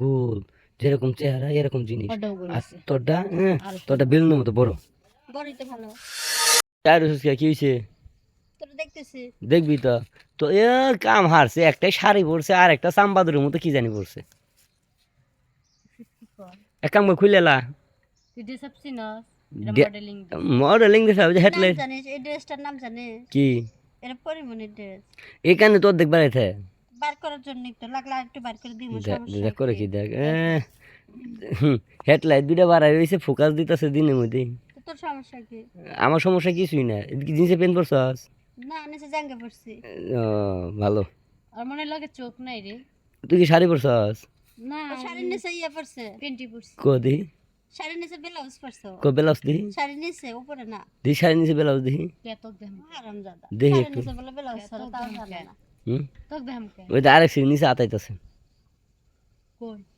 গোল যেরকম চেহারা এরকম জিনিস। আর তোরটা হ্যাঁ তোরটা বেলুনের মতো বড়। টায়ার কি হয়েছে দেখবি তো। তো এ কাম হারছে একটাই শাড়ি পরছে আর একটা সাম্বাদুরের মতো কি জানি পরছে। এক কাম করে খুলে লা। মডেলিং নাম হেডলাইট কি? এখানে তোর দেখবার আছে বার করার জন্যই তো লাগলে একটু বার করে দিব দেখ করে কি দেখ হেডলাইট দুইটা বাড়াই রয়েছে ফোকাস দিতেছে দিনের মধ্যে তোর সমস্যা কি? আমার সমস্যা কিছুই না এদিকে জিন্সে পরছস? না নিচে জাঙ্গে পড়ছি ও, ভালো। আর মনে লাগে চোখ নাই রে। তুই কি শাড়ি পরছস? না ও শাড়ির নিচে ইয়ে পড়ছে পেন্টি পড়ছি কো দি? শাড়ির নিচে ব্লাউজ কো ব্লাউজ দিহি শাড়ির নিচে উপরে না। দি শাড়ি নিচে ব্লাউজ নিচে বলে ব্লাউজ ছাড়া তাও না। হুম? ওই তো আরেক সিঁড়ি নিচে আতাইতেছে।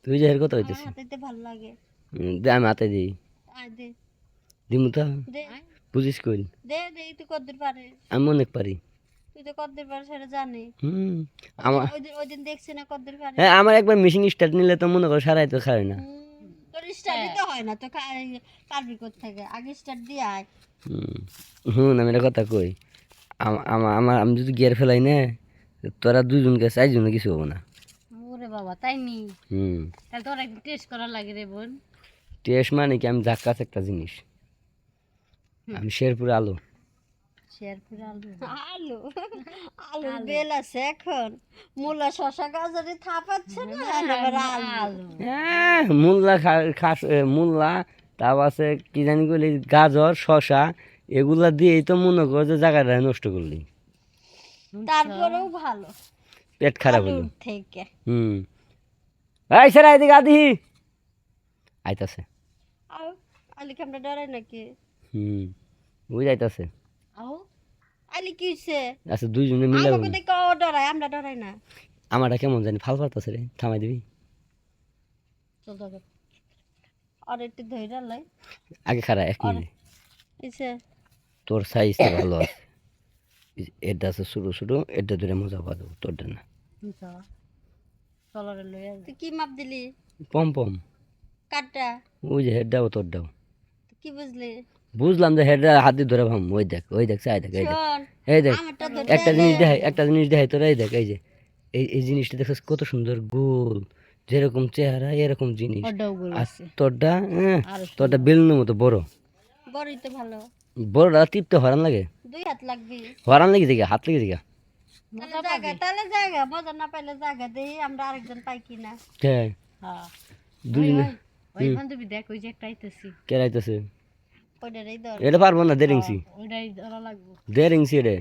তুই যে কথা আমার হইতেছে হাতে দে আমি আতাই দিই। দিমু তো। বুঝিস কইল আমি অনেক পারি। আমার হ্যাঁ আমার একবার মেশিন স্টার্ট নিলে তো মনে করো সারাই তো খারে না। হুম, হয় আমি একটা কথা কই। আম- আমা- আমার আমি যদি গিয়ার ফেলাই না তোরা দুজনকে চারজনে কিছু হব না। ওরে বাবা তাই নি? হুম। তাহলে তোর একদিন টেস্ট করা লাগে রে বোন। টেস্ট মানে কি? আমি একটা জিনিস। আমি শেরপুর আলু। বেল আছে এখন? মূলা শশা গাজরে থাপাচ্ছে না? আবার আলু? হ্যাঁ মূল্লা খা- খাস তাও আছে কি জানি করলি গাজর শশা এগুলা দিয়েই তো মনে কর যে জায়গাটা নষ্ট করলি। তারপরেও ভালো। পেট খারাপ হলো। থেকে। হুম। এই এদিকে আদি। আইতাছে। আও আলি আমরা ডরাই নাকি? হুম বুঝ আইতাছে আও আলি কি হইছে? আচ্ছা দুইজনে মিলে আমাকে দেখে ও ডরাই আমরা ডরাই না। আমারটা কেমন জানি ফাল পারতাছে রে থামাই দিবি। চল আর একটু ধৈর্য লাই। আগে খারা এক মিনিট। তোর সাইজটা ভালো আছে। এটা আছে ছোটো ছোটো এটা ধরে মজা পাওয়া যাব তোরটা না তুই কি মাপ দিলি? পম পম। কাটটা ওই যে হেডটাও তোরটাও কি বুঝলি? বুঝলাম যে হেডটা হাত দিয়ে ধরে ভাম ওই দেখ ওই দেখ চাই দেখ এই দেখ। এই দেখ একটা জিনিস দেখাই একটা জিনিস দেখাই তোরা এই দেখ এই যে। এই এই জিনিসটা দেখছিস কত সুন্দর গোল যেরকম চেহারা এরকম জিনিস। আর তোরটা হ্যাঁ তোরটা বেলুনের মতো বড়। বড়ই তো ভালো। বড়টা টিপতে হরান লাগে। দুই হাত লাগবি। হরান লাগি দিকে হাত লাগি তাহলে জায়গা তাহলে জায়গা মজা না পাইলে জায়গা দেই আমরা আরেকজন পাই কিনা। হ্যাঁ হ্যাঁ। দুজনে ওই বান্ধবী দেখ ওই যে একটা আইতেছি। কেরাইতেছে ওইটারই দর এটা পারব না দেরিংসি ইঞ্চি। ওইটাই ধরা লাগবো। দেরিংসি এটা।